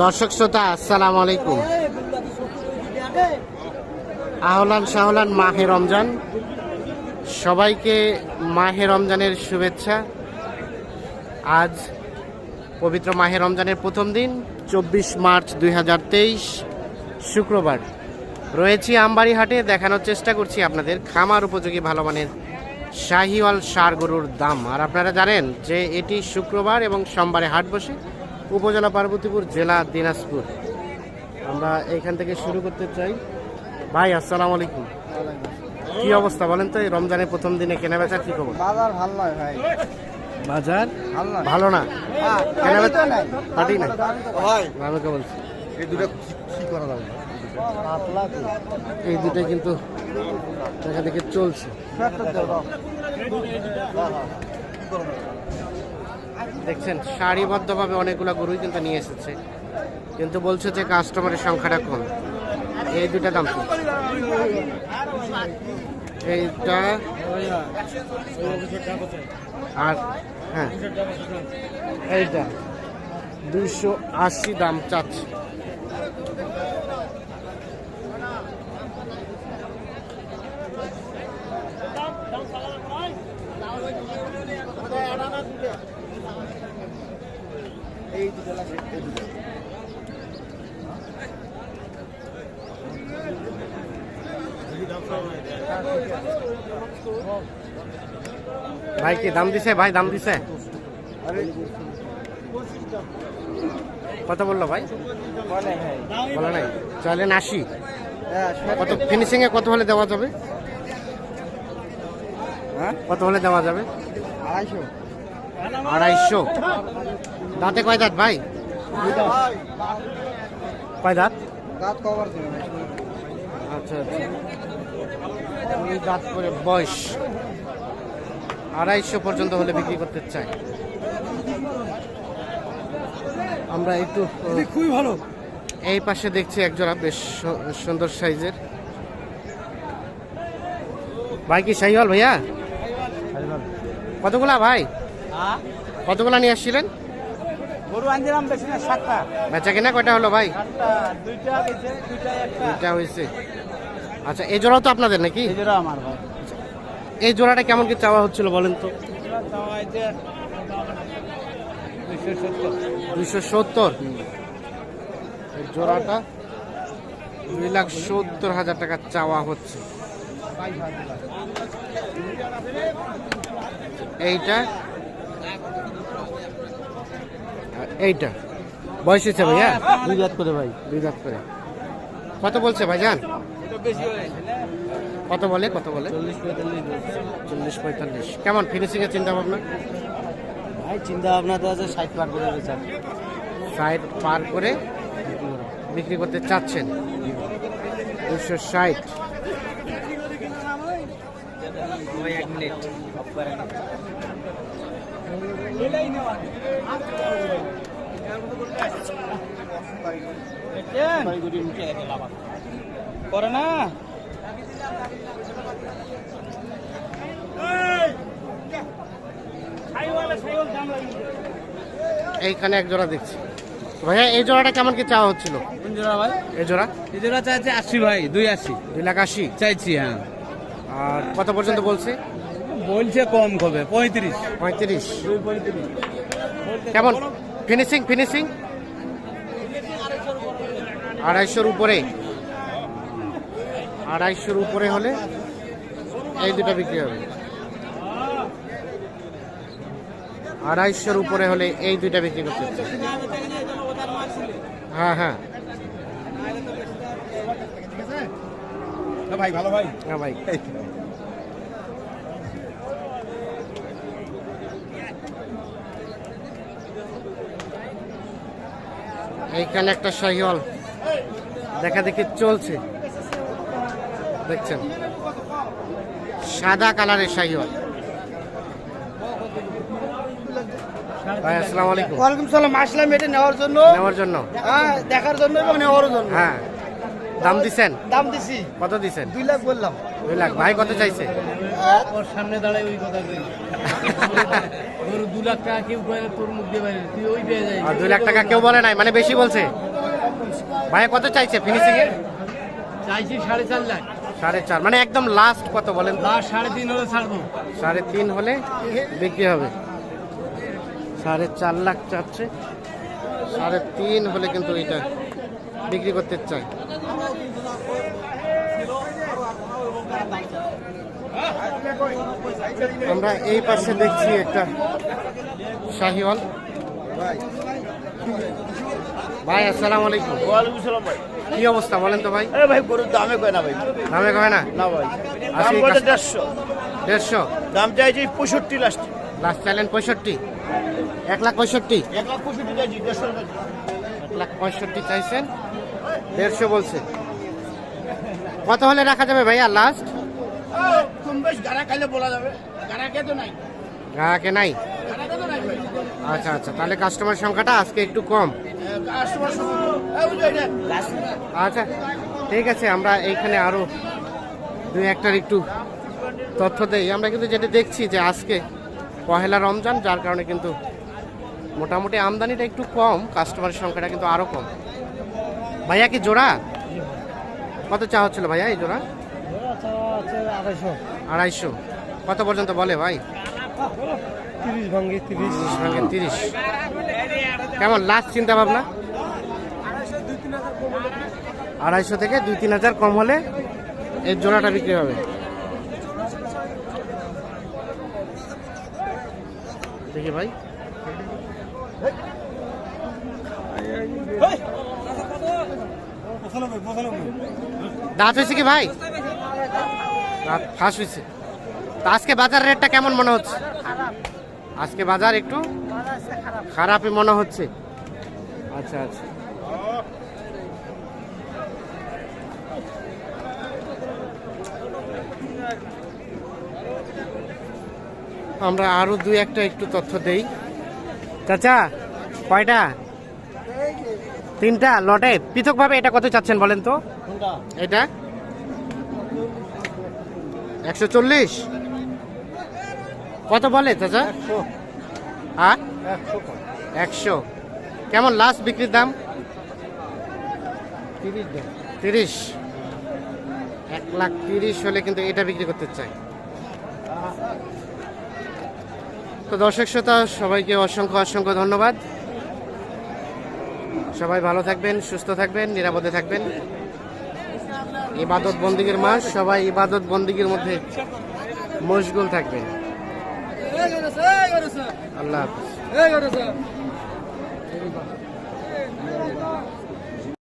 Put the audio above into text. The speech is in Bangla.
দর্শক শ্রোতা, আসসালামু আলাইকুম। আহলান শাহলান, মাহে রমজান। সবাইকে মাহে রমজানের শুভেচ্ছা। আজ পবিত্র মাহে রমজানের প্রথম দিন, চব্বিশ মার্চ দুই হাজার তেইশ, শুক্রবার। রয়েছি আমবাড়ি হাটে দেখানোর চেষ্টা করছি আপনাদের খামার উপযোগী ভালো মানের শাহিওয়াল সার গরুর দাম। আর আপনারা জানেন যে এটি শুক্রবার এবং সোমবারে হাট বসে। উপজেলা পার্বতীপুর জেলা দিনাজপুর। আমরা এইখান থেকে শুরু করতে চাই। ভাই আসসালামু আলাইকুম। কি অবস্থা বলেন তো? এই রমজানের প্রথম দিনে কেনা বেচা কি খবর? বাজার ভালো নয় ভাই। বাজার? ভালো না? কেনা বেচা নাই। পাটি না ভাই আমি কে বলছি এই দুটো কি করা যাবে? এই দুটোই কিন্তু দেখা দেখে চলছে। দেখছেন, সারিবদ্ধভাবে অনেকগুলো গরুই কিন্তু নিয়ে এসেছে। কিন্তু বলছে যে কাস্টমারের সংখ্যাটা কম। এই দুটা দাম? এইটা আর হ্যাঁ এইটা। দুশো আশি দাম চাচ্ছে। ভাই কি দাম দিছে? ভাই দাম দিছে। কত বলল ভাই? বলো নাই। চলেন আশি কত ফিনিশিং এ কত হলে দেওয়া যাবে? হ্যাঁ? কত হলে দেওয়া যাবে? আড়াইশো। আড়াইশো। দাঁতে কয় দাঁত ভাই? কয় দাঁত? আচ্ছা আচ্ছা। দাঁত করে বয়স। আড়াইশো পর্যন্ত হলে বিক্রি করতে চাই। আমরা একটু খুবই ভালো। এই পাশে দেখছি একজোড়া বেশ সুন্দর সাইজের। ভাই কি শাহিওয়াল ভাইয়া? কতগুলা ভাই? কতগুলা নিয়ে আসছিলেন? গরু আনছিলাম বেশি না সাতটা। বেচা কিনা কয়টা হলো ভাই? দুইটা হয়েছে আচ্ছা এই জোড়াও তো আপনাদের নাকি? এই জোড়া আমার ভাই। এই জোড়াটা কেমন কি চাওয়া হচ্ছিল বলেন তো? জোড়া দুইশো সত্তর। এই জোড়াটা দুই লাখ সত্তর হাজার টাকা চাওয়া হচ্ছে। এইটা এইটা। বয়স হচ্ছে ভাইয়া? দুই জাত করে ভাই। দুই লাখ করে। কত বলছে ভাইজান? এটা বেশি হয়েছে কত বলে কত বলে? চল্লিশ পঁয়তাল্লিশ। চল্লিশ পঁয়তাল্লিশ কেমন ফিনিশিং এর চিন্তা ভাবনা ভাই চিন্তা ভাবনা তো আছে ষাট পার করে বেচার সাইড পার করে বিক্রি করতে চাচ্ছেন। দুশো ষাট। এক মিনিট। করে না। এইখানে এক জোড়া দেখছি। ভাইয়া এই জোড়াটা কেমন কি চাওয়া হচ্ছিল? কোন জোড়া ভাই? এই জোড়া? এই জোড়া চাইছে আশি ভাই দুই আশি। দুই লাখ আশি? চাইছি হ্যাঁ। আর কত পর্যন্ত বলছে? বলছে কম হবে পঁয়ত্রিশ। পঁয়ত্রিশ। কেমন ফিনিশিং ফিনিশিং আড়াইশোর উপরে। আড়াইশোর উপরে হলে এই দুটো বিক্রি হবে। আড়াইশোর উপরে হলে এই দুইটা বিক্রি করতে হ্যাঁ হ্যাঁ। ভাই ভালো ভাই। হ্যাঁ ভাই। এইখানে একটা শাহিওয়াল। দেখা দেখি চলছে। দেখছেন? সাদা কালারের শাহিওয়াল। ভাই আসসালামু আলাইকুম। ওয়ালাইকুম সালাম। আসলাম এটা নেওয়ার জন্য। নেওয়ার জন্য? হ্যাঁ দেখার জন্য এবং নেওয়ার জন্য। হ্যাঁ। দাম দিছেন? দাম দিছি। কত দিছেন? দুই লাখ বললাম। দুই লাখ। ভাই কত চাইছে? ওর সামনে দাঁড়ায় ওই কথা গরু দু লাখ টাকা কেউ কয় তোর মুখ দিয়ে বাইরে তুই ওই পেয়ে যাই আর দুই লাখ টাকা কেউ বলে নাই মানে বেশি বলছে? ভাইয়া কত চাইছে ফিনিশিং চাইছি সাড়ে চার লাখ। সাড়ে চার মানে একদম লাস্ট কত বলেন? লাস্ট সাড়ে তিন হলে ছাড়বো। সাড়ে তিন হলে বিক্রি হবে। সাড়ে চার লাখ চাচ্ছে। সাড়ে তিন হলে কিন্তু এটা বিক্রি করতে চাই আমরা এই পাশে দেখছি একটা শাহিওয়াল। ভাই আসসালামু আলাইকুম। ওয়ালাইকুম সালাম ভাই। কি অবস্থা বলেন তো ভাই? আরে ভাই গরুর দামে কয় না ভাই। দামে কয় না? না ভাই। দাম বলতে কাস্ট- দেড়শো। দেড়শো? দাম চাইছি পঁয়ষট্টি লাস্ট লাস্ট চাইলেন পঁয়ষট্টি। এক লাখ পঁয়ষট্টি? এক লাখ পঁয়ষট্টি চাইছি দেড়শো টাকা এক লাখ পঁয়ষট্টি চাইছেন। দেড়শো বলছে। কত হলে রাখা যাবে ভাইয়া লাস্ট বেশ গাড়া খাইলে বলা যাবে। গাড়া তো নাই। গ্রাহকে নাই? গাড়া তো নাই ভাই। আচ্ছা আচ্ছা তাহলে কাস্টমার সংখ্যাটা আজকে একটু কম। কাস্টমার আচ্ছা ঠিক আছে আমরা এইখানে আরও দুই একটার একটু তথ্য দেই। আমরা কিন্তু যেটা দেখছি যে আজকে পহেলা রমজান যার কারণে কিন্তু মোটামুটি আমদানিটা একটু কম কাস্টমারের সংখ্যাটা কিন্তু আরও কম। ভাইয়া কি জোড়া? কত চা হচ্ছিল ভাইয়া এই জোড়া? আড়াইশো। কত পর্যন্ত বলে ভাই? তিরিশ ভাঙ্গি তিরিশ। তিরিশ ভাঙে তিরিশ। কেমন লাস্ট চিন্তা ভাবনা আড়াইশো থেকে দুই তিন হাজার কম হলে এর জোড়াটা বিক্রি হবে। দেখি ভাই। দাঁত হয়েছে কি ভাই? ফাঁস হয়েছে। তা আজকে বাজার রেটটা কেমন মনে হচ্ছে? আজকে বাজার একটু খারাপই মনে হচ্ছে। আচ্ছা আচ্ছা। আমরা আরও দুই একটা একটু তথ্য দেই। চাচা কয়টা? তিনটা? লটে? পৃথকভাবে এটা কত চাচ্ছেন বলেন তো? এটা? একশো চল্লিশ। কত বলে চাচা? হ্যাঁ? একশো কেমন লাস্ট বিক্রির দাম? তিরিশ। এক লাখ তিরিশ হলে কিন্তু এটা বিক্রি করতে চাই। তো দর্শক শ্রোতা সবাইকে অসংখ্য অসংখ্য ধন্যবাদ। সবাই ভালো থাকবেন সুস্থ থাকবেন নিরাপদে থাকবেন। ইবাদত বন্দিগির মাস সবাই ইবাদত বন্দিগির মধ্যে মশগুল থাকবে। আল্লাহ হাফিজ।